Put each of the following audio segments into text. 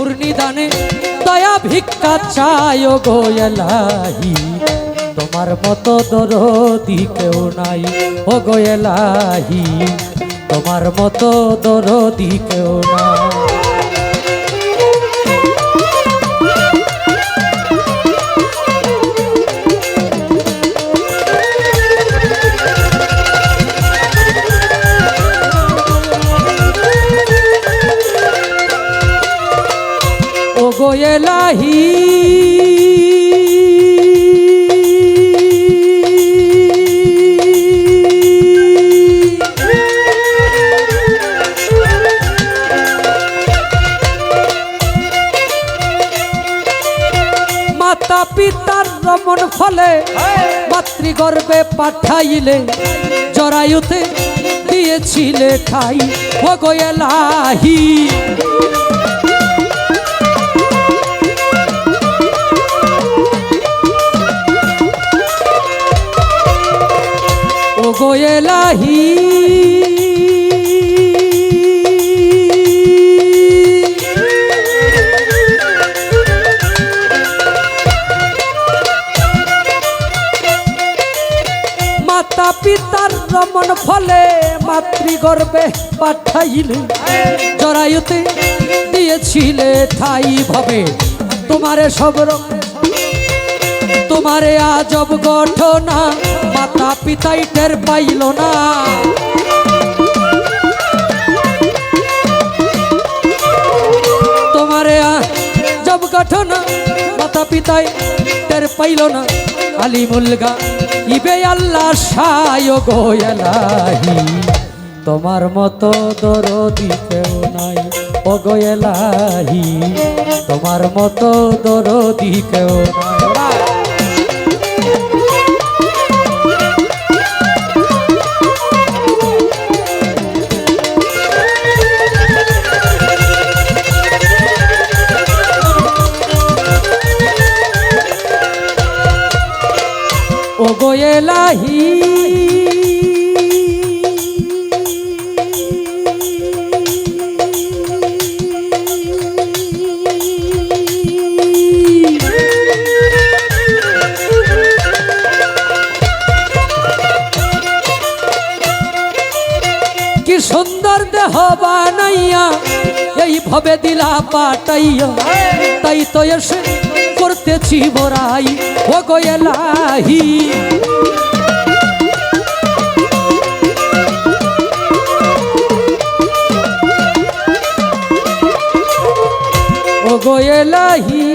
ঘূর্ণিদানে দয়া ভিক্ষা চায় গো তোমার মতো দরদি কেউ নাই, ও গো তোমার মতো দরদি কেউ নাই। মাতৃগর্ভে পাঠাইলে জরায়ুতে দিয়েছিলে ও গো এলাহি। ও গো মাতৃগর্ভে পাঠাইলে, জরায়ুতে দিয়েছিলে ঠাই ভাবে। তোমারে সব তোমারে আজব ঘটনা মাতা পিতাই টের পাইল না। তোমারে আজব ঘটনা মাতা পিতাই টের পাইল না। আলী মুলগা ইবে আল্লাহ সায় গোয়ালাহি তোমার মতো দরদি কেউ নাই। ও গোয়েলাহি তোমার মতো দরদি কেউ নাই। ভবে দিলা পাটাইয়া। তাই তো এসে করতেছি বড়াই। ও গোয়েলাহি ও গোয়েলাহি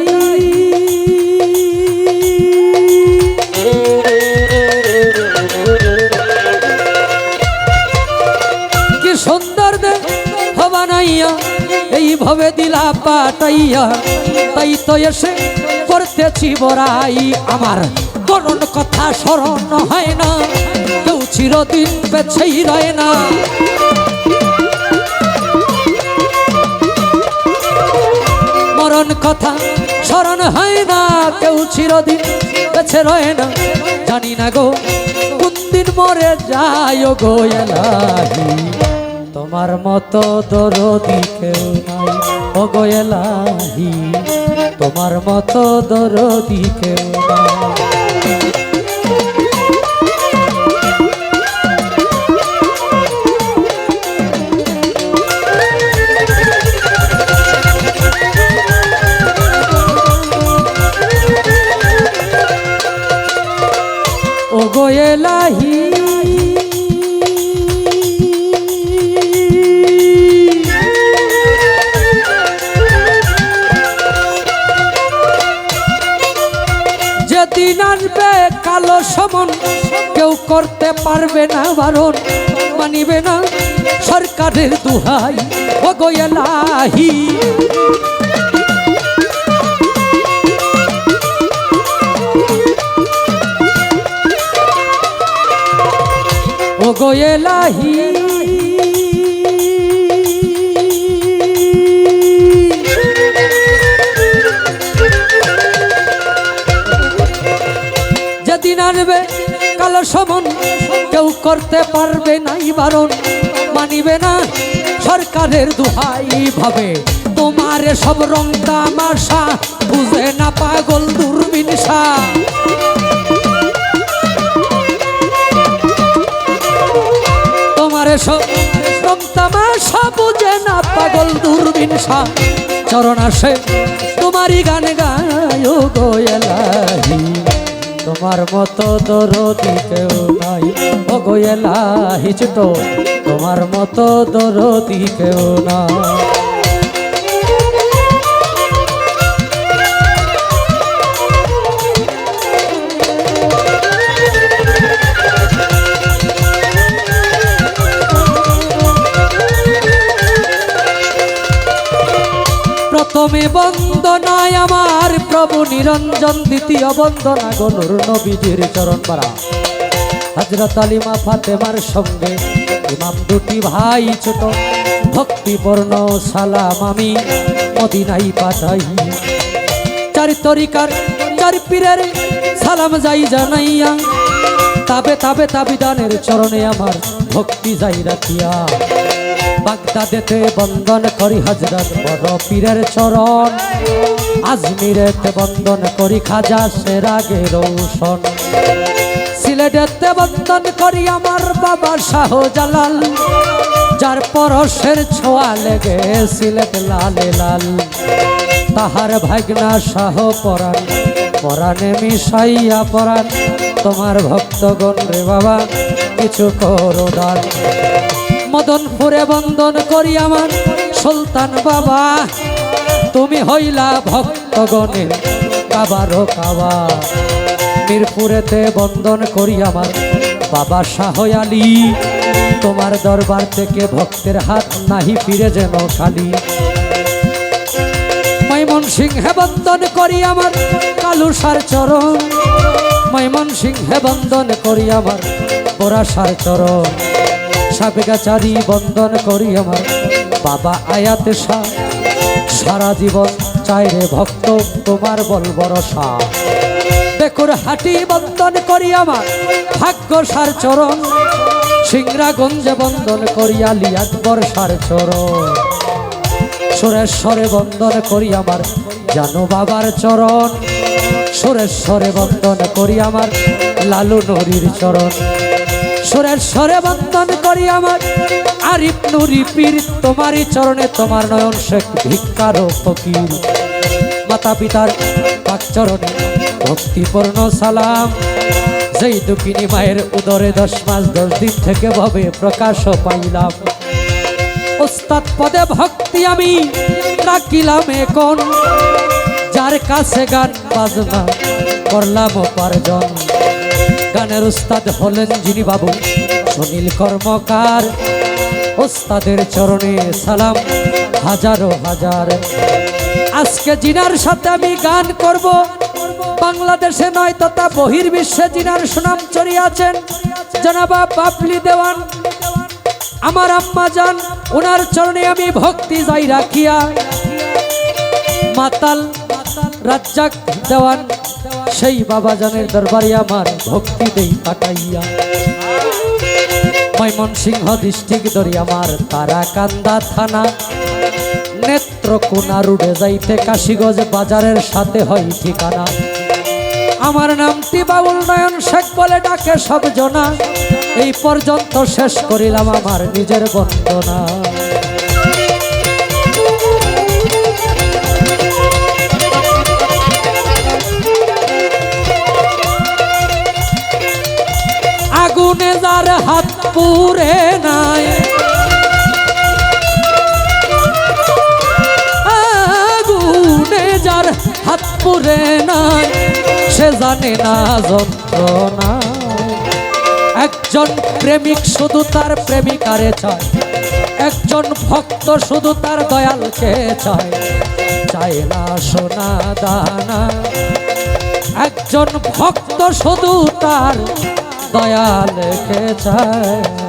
এইভাবে দিলা পাটাইয়া তাই তো এসে করতেছি বড়াই। আমার করুন কথা স্মরণ হয় না, কেউ চিরদিন বেছেই রয় না। মরণ কথা স্মরণ হয় না, কেউ চিরদিন বেছে রয় না। জানি না গো কোন দিন মরে যায় গো এলাহি। তোমার মতো দরদি কেউ নাই। এলাহি তোমার মতো দরদি কেউ নাই। যেদিন আসবে কালো সমন। কেউ করতে পারবে না বারণ, মানিবে না সরকারের দুহাই। ও গো কালো সমন কেউ করতে পারবে নাই বারণ। মানিবে না সরকারের দুহাই ভাবে। তোমারে সব রং তামাশা, বুঝে না পাগল দূরবিনসা তোমার সব রং তামাশা, বুঝে না পাগল দূরবিনসা চরণ আসে তোমারই গান গায় গো তোমার মতো দরদি কেউ নাই। ও গো এলাহি ছোট, তোমার মতো দরদি কেউ নাই। প্রথমে বন্দনায় আমার প্রভু নিরঞ্জন, দ্বিতীয় বন্দনা গনুর নবীজির চরণ পাড়া। হজরত আলিমা ফাতেমার সঙ্গে ইমাম দুটি ভাই ছোট, ভক্তিপূর্ণ, সালাম আমি মদিনাই পাঠাই। চার তরিকার, চার পীরের সালাম যাই জানাইয়া, তাবে তাবে তাবিদানের চরণে আমার ভক্তি যাই রাখিয়া। বাগদাদেতে বন্দন করি হজরত বড় পীরের চরণ। আজমিরেতে বন্দন করি খাজা সেরাগে রৌশন সিলেটেতে বন্দন করি আমার বাবা শাহজালাল। যার পরশের ছোঁয়া লেগে সিলেট লালে লাল। তাহার ভাগনা শাহ পরাণ, পরাণে মিশাইয়া পরাণ। তোমার ভক্তগণ রে বাবা, কিছু করো দান। মদনপুরে বন্দন করি আমার সুলতান বাবা। তুমি হইলা ভক্তগণের কাবারও কাবা। মিরপুরেতে বন্দন করি আমার বাবা শাহ আলী। তোমার দরবার থেকে ভক্তের হাত নাহি ফিরে যেন খালি। মৈমন সিংহে বন্দন করি আমার কালু সার চরণ। মৈমন সিংহে বন্দন করি আমার পোড়া সার চরণ। সাবেগাচারি বন্দন করি আমার। বাবা আয়াতে শাহ সারা জীবন চাই রে ভক্ত, তোমার বল ভরসা বেকুর হাটি বন্দন করি আমার, ভাগ্য সার চরণ। সিংরা গঞ্জে বন্দন করি আলি আকবর সার চরণ। সুরেশ্বরে বন্দন করি আমার, জানো বাবার চরণ। সুরেশ্বরে বন্দন করি আমার, লালু নরীর চরণ। সুরেশ্বরে বন্দন করি আমার। আরিফ নুরি পীর তোমারই চরণে তোমার নয়ন শেখ ভিক্ষার ফকির। মাতা পিতার পাক চরণে ভক্তিপূর্ণ সালাম। যেই দুঃখিনী মায়ের উদরে দশ মাস, দশ দিন থেকে ভাবে প্রকাশ পাইলাম। ওস্তাদ পদে ভক্তি আমি রাখিলাম এখন। যার কাছে গান বাজনা করলাম উপার্জন। গানের উস্তাদ হলেন যিনি বাবু। সুনীল কর্মকার। ওস্তাদের চরণে সালাম। হাজারো হাজার। আজকে জিনার সাথে আমি গান করব। বাংলাদেশে নয় তথা বহির্বিশ্বে জিনার সুনাম চড়িয়াছেন জনাবা বাবলি দেওয়ান। আমার আম্মা যান ওনার চরণে আমি ভক্তি যাই রাখিয়া। মাতাল রাজ্জাক দেওয়ান, সেই বাবা জানের দরবারে আমার ভক্তি দেই কাটাইয়া ময়মনসিংহ ডিস্ট্রিক্ট ধরি আমার তারাকান্দা থানা। নেত্রকোনা রুডে যাইতে কাশিগঞ্জ বাজারের সাথে হয় ঠিকানা। আমার নামটি বাবুল নয়ন শেখ বলে ডাকে সব জনা। এই পর্যন্ত শেষ করিলাম আমার নিজের বন্দনা। যার হাত পুরে নাই। হাত পুরে নাই, সে জানে না যন্ত্রণা। একজন প্রেমিক শুধু তার প্রেমিকারে চায়, একজন ভক্ত শুধু তার দয়ালকে চায়। চায় না সোনা দানা, একজন ভক্ত শুধু তার দয়ালকে চায়